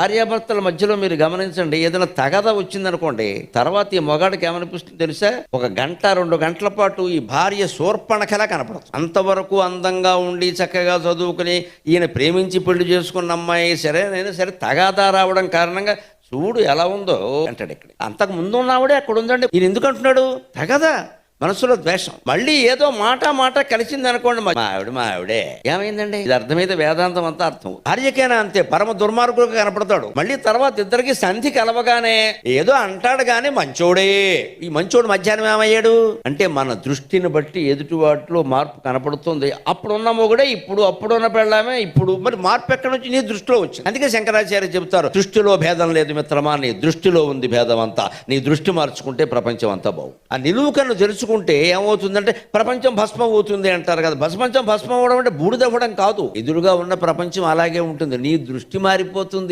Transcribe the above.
భార్యాభర్తల మధ్యలో మీరు గమనించండి ఏదైనా తగద వచ్చిందనుకోండి తర్వాత ఈ మొగాడికి ఏమనిపిస్తుంది తెలుసా? ఒక గంట రెండు గంటల పాటు ఈ భార్య శూర్పణఖలా కనపడదు. అంతవరకు అందంగా ఉండి చక్కగా చదువుకుని ఈయన ప్రేమించి పెళ్ళి చేసుకున్న అమ్మాయి సరే నేను సరే తగాదా రావడం కారణంగా చూడు ఎలా ఉందో అంటాడు ఇక్కడ. అంతకు ముందు ఉన్నావాడే అక్కడ ఉందండి. ఈయన ఎందుకు అంటున్నాడు? తగదా. మనసులో ద్వేషం. మళ్ళీ ఏదో మాట మాట కలిసింది అనుకోండి మా ఆవిడ మా ఆవిడే. ఏమైందండి? ఇది అర్థమైతే వేదాంతం అంతా అర్థం. భార్యకైనా అంతే పరమ దుర్మార్గుడుగా కనపడతాడు. మళ్ళీ తర్వాత ఇద్దరికి సంధి కలవగానే ఏదో అంటాడు కానీ మంచోడే. ఈ మంచోడు మధ్యాహ్నం ఏమయ్యాడు? అంటే మన దృష్టిని బట్టి ఎదుటి వాటిలో మార్పు కనపడుతుంది. అప్పుడున్న మొగుడే ఇప్పుడు అప్పుడున్న పెళ్ళామే ఇప్పుడు మరి మార్పు ఎక్కడి నుంచి నీ దృష్టిలో వచ్చింది? అందుకే శంకరాచార్య చెబుతారు దృష్టిలో భేదం లేదు మిత్రమా నీ దృష్టిలో ఉంది భేదం అంతా. నీ దృష్టి మార్చుకుంటే ప్రపంచం అంతా బాగు. ఆ నిలువు కన్ను తెరుచుకుంటే ఏమవుతుందంటే ప్రపంచం భస్మం అవుతుంది అంటారు కదా. భస్మంచం భస్మం అవడం అంటే బూడిదవ్వడం కాదు. ఎదురుగా ఉన్న ప్రపంచం అలాగే ఉంటుంది. నీ దృష్టి మారిపోతుంది.